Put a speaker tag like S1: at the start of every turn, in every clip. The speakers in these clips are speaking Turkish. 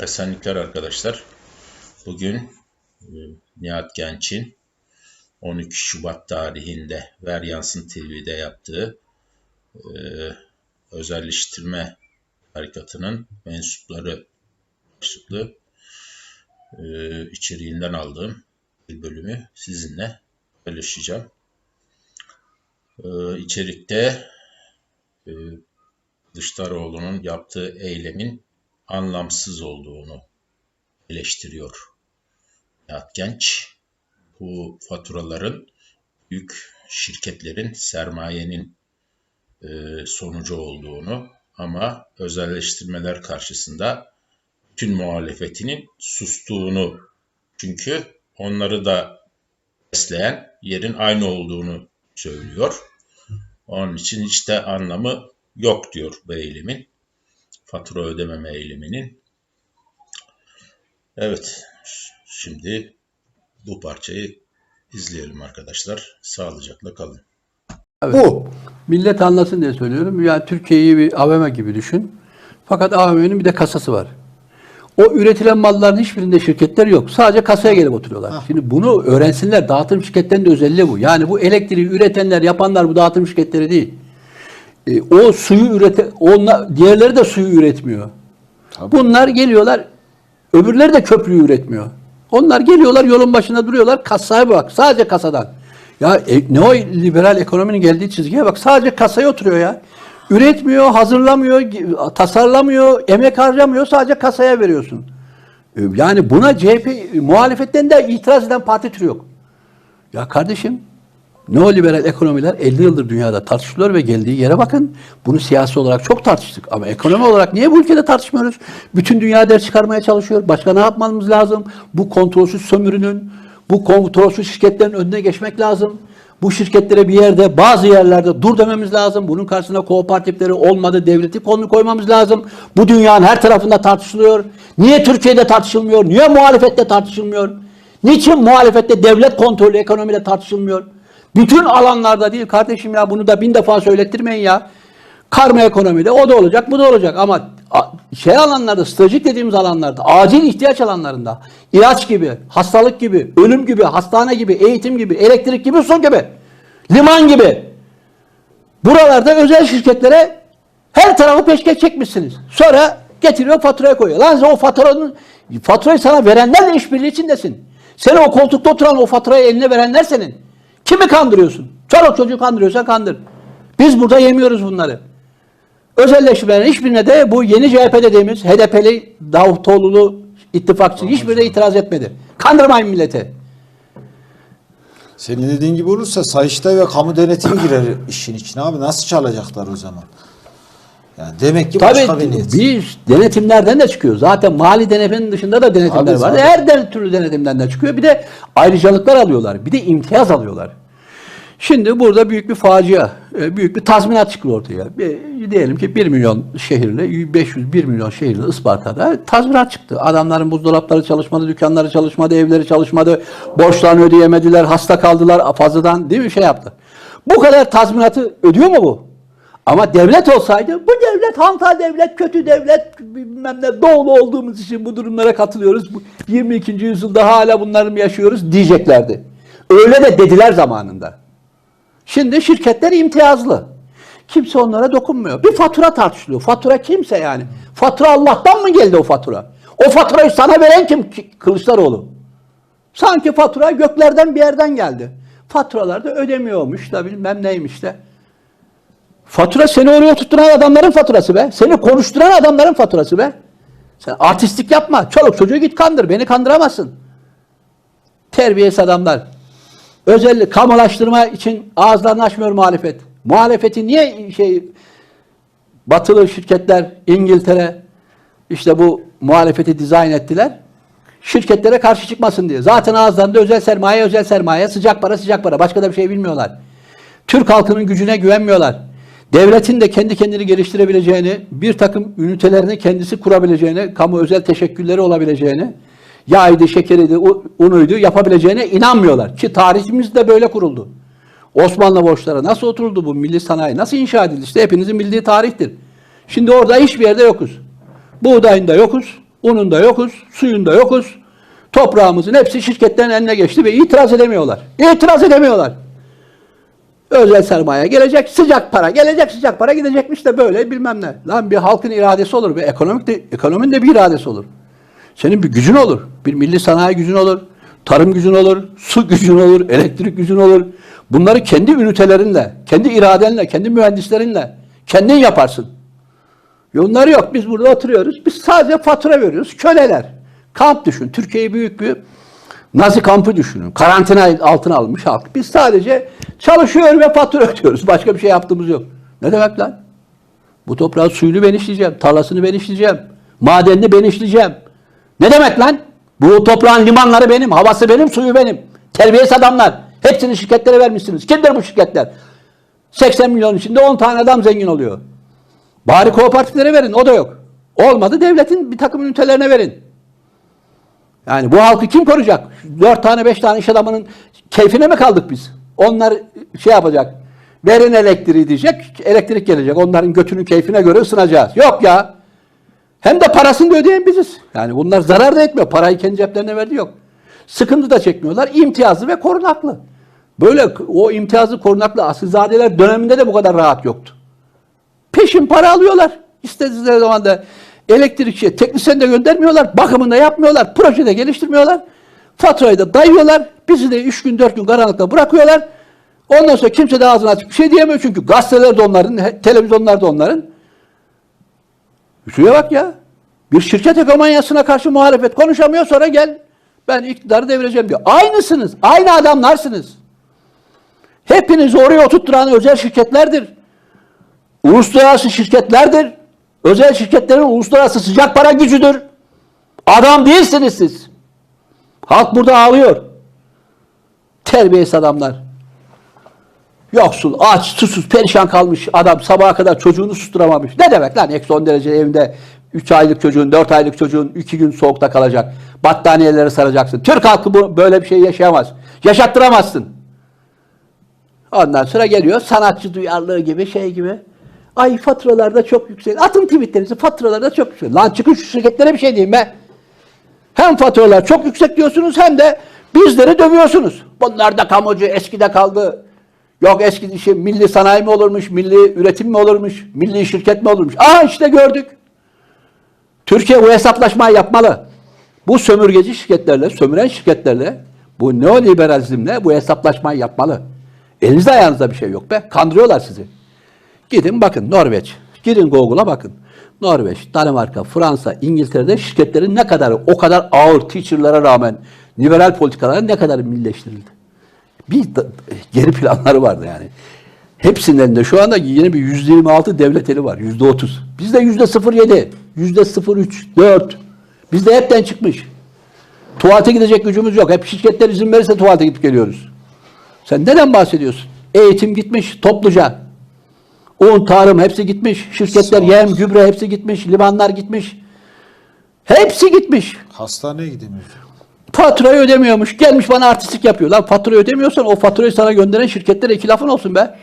S1: Esenlikler arkadaşlar. Bugün e, Nihat Genç'in 12 Şubat tarihinde Ver Yansın TV'de yaptığı e, özelleştirme harekatının mensupları başlıklı e, içeriğinden aldığım bir bölümü sizinle paylaşacağım. E, içerikte e, Kılıçdaroğlu'nun yaptığı eylemin anlamsız olduğunu eleştiriyor. Nihat Genç bu faturaların büyük şirketlerin sermayenin e, sonucu olduğunu ama özelleştirmeler karşısında tüm muhalefetinin sustuğunu çünkü onları da besleyen yerin aynı olduğunu söylüyor. Onun için hiç de anlamı yok diyor bu. Fatura ödememe eyleminin. Evet, şimdi bu parçayı izleyelim arkadaşlar. Sağlıcakla kalın.
S2: Bu. Millet anlasın diye söylüyorum. Yani Türkiye'yi bir AVM gibi düşün. Fakat AVM'nin bir de kasası var. O üretilen malların hiçbirinde şirketler yok. Sadece kasaya gelip oturuyorlar. Şimdi bunu öğrensinler. Dağıtım şirketlerinin de özelliği bu. Yani bu elektriği üretenler, yapanlar bu dağıtım şirketleri değil. E, o suyu ürete, onlar, diğerleri de suyu üretmiyor. Bunlar geliyorlar, öbürleri de köprüyü üretmiyor. Onlar geliyorlar yolun başında duruyorlar, kasaya bak, sadece kasadan. Ya e, ne o liberal ekonominin geldiği çizgiye bak, sadece kasaya oturuyor ya. Üretmiyor, hazırlamıyor, tasarlamıyor, emek harcamıyor, sadece kasaya veriyorsun. E, Yani buna CHP muhalefetten de itiraz eden parti türü yok. Ya kardeşim neoliberal ekonomiler 50 yıldır dünyada tartışılıyor ve geldiği yere bakın. Bunu siyasi olarak çok tartıştık. Ama ekonomi olarak niye bu ülkede tartışmıyoruz? Bütün dünya ders çıkarmaya çalışıyor. Başka ne yapmamız lazım? Bu kontrolsüz sömürünün, bu kontrolsüz şirketlerin önüne geçmek lazım. Bu şirketlere bir yerde, bazı yerlerde dur dememiz lazım. Bunun karşısına kooperatifleri olmadı, devleti kolunu koymamız lazım. Bu dünyanın her tarafında tartışılıyor. Niye Türkiye'de tartışılmıyor? Niye muhalefette tartışılmıyor? Niçin muhalefette devlet kontrolü ekonomide tartışılmıyor? Bütün alanlarda değil kardeşim ya bunu da bin defa söylettirmeyin ya. Karma ekonomide o da olacak bu da olacak ama şey alanlarda stratejik dediğimiz alanlarda acil ihtiyaç alanlarında ilaç gibi, hastalık gibi, ölüm gibi, hastane gibi, eğitim gibi, elektrik gibi, su gibi, liman gibi buralarda özel şirketlere her tarafı peşkeş çekmişsiniz. Sonra getiriyor faturaya koyuyor. Lan o faturanın faturayı sana verenlerle işbirliği içindesin. Seni o koltukta oturan o faturayı eline verenler senin. Kimi kandırıyorsun? Çoluk çocuğu kandırıyorsan kandır. Biz burada yemiyoruz bunları. Özelleşmelerin hiçbirine de bu yeni CHP dediğimiz HDP'li Davutoğlu'lu ittifakçı hiçbirine itiraz etmedi. Kandırmayın milleti.
S3: Senin dediğin gibi olursa Sayıştay ve kamu denetimi girer işin içine abi. Nasıl çalacaklar o zaman? Yani demek ki başka bir
S2: Tabii
S3: niyet.
S2: biz denetimlerden de çıkıyor. Zaten mali denetimin dışında da denetimler
S3: Tabii,
S2: var.
S3: zaten.
S2: Her den- türlü denetimden de çıkıyor. Bir de ayrıcalıklar alıyorlar. Bir de imtiyaz alıyorlar. Şimdi burada büyük bir facia, e, büyük bir tazminat çıkıyor ortaya. Bir- Diyelim ki 1 milyon şehirle, 501 milyon şehirle Isparta'da tazminat çıktı. Adamların buzdolapları çalışmadı, dükkanları çalışmadı, evleri çalışmadı, borçlarını ödeyemediler, hasta kaldılar fazladan değil mi şey yaptı. Bu kadar tazminatı ödüyor mu bu? Ama devlet olsaydı bu devlet hantal devlet, kötü devlet bilmem ne doğulu olduğumuz için bu durumlara katılıyoruz. Bu 22. yüzyılda hala bunları mı yaşıyoruz diyeceklerdi. Öyle de dediler zamanında. Şimdi şirketler imtiyazlı. Kimse onlara dokunmuyor. Bir fatura tartışılıyor. Fatura kimse yani. Fatura Allah'tan mı geldi o fatura? O faturayı sana veren kim? Ki- Kılıçdaroğlu. Sanki fatura göklerden bir yerden geldi. Faturalar da ödemiyormuş da bilmem neymiş de. Fatura seni oraya tutturan adamların faturası be. Seni konuşturan adamların faturası be. Sen artistlik yapma. Çoluk çocuğu git kandır. Beni kandıramazsın. Terbiyesiz adamlar. Özellikle kamulaştırma için ağızlarını açmıyor muhalefet. Muhalefeti niye şey batılı şirketler İngiltere işte bu muhalefeti dizayn ettiler? Şirketlere karşı çıkmasın diye. Zaten ağızlarında özel sermaye, özel sermaye, sıcak para, sıcak para. Başka da bir şey bilmiyorlar. Türk halkının gücüne güvenmiyorlar. Devletin de kendi kendini geliştirebileceğini, bir takım ünitelerini kendisi kurabileceğini, kamu özel teşekkülleri olabileceğini, yağıydı, şekeriydi, unuydu yapabileceğine inanmıyorlar. Ki tarihimiz de böyle kuruldu. Osmanlı borçları nasıl oturuldu bu milli sanayi, nasıl inşa edildi? İşte hepinizin bildiği tarihtir. Şimdi orada hiçbir yerde yokuz. Buğdayında yokuz, Ununda yokuz, suyunda yokuz. Toprağımızın hepsi şirketlerin eline geçti ve itiraz edemiyorlar. İtiraz edemiyorlar. Özel sermaye gelecek, sıcak para gelecek, sıcak para gidecekmiş de böyle bilmem ne. Lan bir halkın iradesi olur, bir ekonomik de, ekonominin de bir iradesi olur. Senin bir gücün olur, bir milli sanayi gücün olur, tarım gücün olur, su gücün olur, elektrik gücün olur. Bunları kendi ünitelerinle, kendi iradenle, kendi mühendislerinle kendin yaparsın. Yolları yok. Biz burada oturuyoruz. Biz sadece fatura veriyoruz. Köleler. Kamp düşün. Türkiye'yi büyük bir Nazi kampı düşünün. Karantina altına almış halk. Biz sadece çalışıyor ve fatura ödüyoruz. Başka bir şey yaptığımız yok. Ne demek lan? Bu toprağın suyunu ben işleyeceğim. Tarlasını ben işleyeceğim. Madenini ben işleyeceğim. Ne demek lan? Bu toprağın limanları benim. Havası benim, suyu benim. Terbiyesiz adamlar. Hepsini şirketlere vermişsiniz. Kimdir bu şirketler? 80 milyon içinde 10 tane adam zengin oluyor. Bari kooperatiflere verin. O da yok. Olmadı devletin bir takım ünitelerine verin. Yani bu halkı kim koruyacak? Dört tane beş tane iş adamının keyfine mi kaldık biz? Onlar şey yapacak. Verin elektriği diyecek. Elektrik gelecek. Onların götünün keyfine göre ısınacağız. Yok ya. Hem de parasını da ödeyen biziz. Yani bunlar zarar da etmiyor. Parayı kendi ceplerine verdi yok. Sıkıntı da çekmiyorlar. İmtiyazlı ve korunaklı. Böyle o imtiyazlı korunaklı asilzadeler döneminde de bu kadar rahat yoktu. Peşin para alıyorlar. İstedikleri zaman da elektrikçiye teknisyen de göndermiyorlar. Bakımını da yapmıyorlar. Projede geliştirmiyorlar. Faturayı da dayıyorlar. Bizi de üç gün dört gün karanlıkta bırakıyorlar. Ondan sonra kimse de ağzını açıp bir şey diyemiyor çünkü gazeteler de onların, televizyonlar da onların. Şuraya bak ya. Bir şirket egomanyasına karşı muhalefet konuşamıyor sonra gel ben iktidarı devireceğim diyor. Aynısınız. Aynı adamlarsınız. Hepiniz oraya oturtturan özel şirketlerdir. Uluslararası şirketlerdir. Özel şirketlerin uluslararası sıcak para gücüdür. Adam değilsiniz siz. Halk burada ağlıyor. Terbiyesiz adamlar. Yoksul, aç, susuz, perişan kalmış adam sabaha kadar çocuğunu susturamamış. Ne demek lan eksi 10 derece evinde 3 aylık çocuğun, 4 aylık çocuğun 2 gün soğukta kalacak. Battaniyeleri saracaksın. Türk halkı bu, böyle bir şey yaşayamaz. Yaşattıramazsın. Ondan sonra geliyor sanatçı duyarlılığı gibi şey gibi. Ay faturalar da çok yüksek. Atın tweetlerinizi faturalar da çok yüksek. Lan çıkın şu şirketlere bir şey diyeyim be. Hem faturalar çok yüksek diyorsunuz hem de bizleri dövüyorsunuz. Bunlar da kamucu eskide kaldı. Yok eski şey, milli sanayi mi olurmuş, milli üretim mi olurmuş, milli şirket mi olurmuş? Aa işte gördük. Türkiye bu hesaplaşmayı yapmalı. Bu sömürgeci şirketlerle, sömüren şirketlerle, bu neoliberalizmle bu hesaplaşmayı yapmalı. Elinizde ayağınızda bir şey yok be. Kandırıyorlar sizi. Gidin bakın Norveç. Girin Google'a bakın. Norveç, Danimarka, Fransa, İngiltere'de şirketlerin ne kadar o kadar ağır teacher'lara rağmen liberal politikalara ne kadar millileştirildi. Bir da- geri planları vardı yani. Hepsinden de şu anda yeni bir yüzde 26 devlet eli var. Yüzde 30. Bizde yüzde 0,7. Yüzde 0,3, 4. Bizde hepten çıkmış. Tuvalete gidecek gücümüz yok. Hep şirketler izin verirse tuvalete gidip geliyoruz. Sen neden bahsediyorsun? Eğitim gitmiş topluca. Un, tarım hepsi gitmiş. Şirketler yem, gübre hepsi gitmiş. Limanlar gitmiş. Hepsi gitmiş.
S3: Hastaneye gidemiyor.
S2: Faturayı ödemiyormuş. Gelmiş bana artistik yapıyor. Lan faturayı ödemiyorsan o faturayı sana gönderen şirketlere iki lafın olsun be.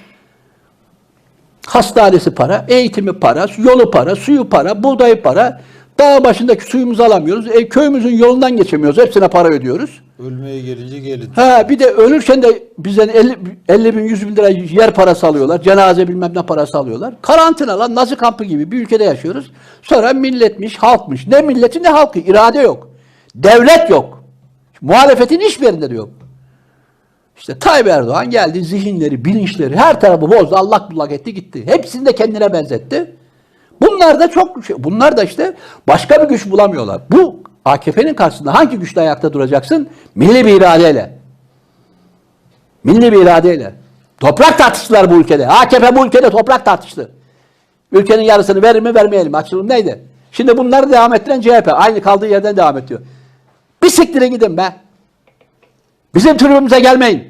S2: Hastanesi para, eğitimi para, yolu para, suyu para, buğdayı para. Dağ başındaki suyumuzu alamıyoruz. E, köyümüzün yolundan geçemiyoruz. Hepsine para ödüyoruz.
S3: Ölmeye gelince gelin.
S2: Ha bir de ölürken de bizden 50, 50 bin 100 bin lira yer parası alıyorlar. Cenaze bilmem ne parası alıyorlar. Karantina lan Nazi kampı gibi bir ülkede yaşıyoruz. Sonra milletmiş, halkmış. Ne milleti ne halkı. irade yok. Devlet yok. Muhalefetin hiçbir yerinde de yok. İşte Tayyip Erdoğan geldi zihinleri, bilinçleri her tarafı bozdu. Allah bullak etti gitti. Hepsini de kendine benzetti. Bunlar da çok şey, bunlar da işte başka bir güç bulamıyorlar. Bu AKP'nin karşısında hangi güçle ayakta duracaksın? Milli bir iradeyle. Milli bir iradeyle. Toprak tartıştılar bu ülkede. AKP bu ülkede toprak tartıştı. Ülkenin yarısını verir mi vermeyelim. Açılım neydi? Şimdi bunları devam ettiren CHP. Aynı kaldığı yerden devam ediyor. Bir siktire gidin be. Bizim tribümüze gelmeyin.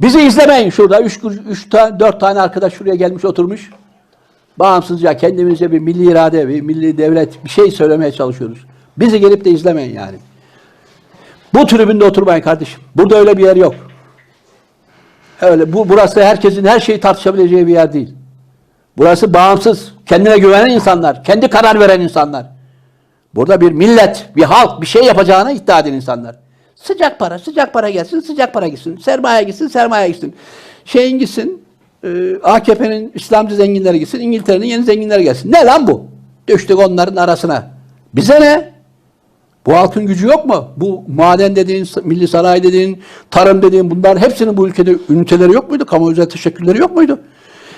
S2: Bizi izlemeyin şurada. Üç, üç dört tane arkadaş şuraya gelmiş oturmuş. Bağımsızca kendimize bir milli irade, bir milli devlet bir şey söylemeye çalışıyoruz. Bizi gelip de izlemeyin yani. Bu tribünde oturmayın kardeşim. Burada öyle bir yer yok. Öyle bu burası herkesin her şeyi tartışabileceği bir yer değil. Burası bağımsız, kendine güvenen insanlar, kendi karar veren insanlar. Burada bir millet, bir halk bir şey yapacağına iddia eden insanlar. Sıcak para, sıcak para gelsin, sıcak para gitsin. Sermaye gitsin, sermaye gitsin. Şeyin gitsin, e, AKP'nin İslamcı zenginleri gitsin, İngiltere'nin yeni zenginleri gelsin. Ne lan bu? Düştük onların arasına. Bize ne? Bu halkın gücü yok mu? Bu maden dediğin, milli sanayi dediğin, tarım dediğin bunların hepsinin bu ülkede üniteleri yok muydu? Kamu özel teşekkürleri yok muydu?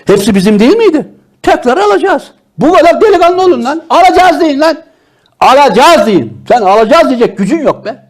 S2: Hepsi bizim değil miydi? Tekrar alacağız. Bu kadar delikanlı olun lan. Alacağız deyin lan. Alacağız deyin. Sen alacağız diyecek gücün yok be.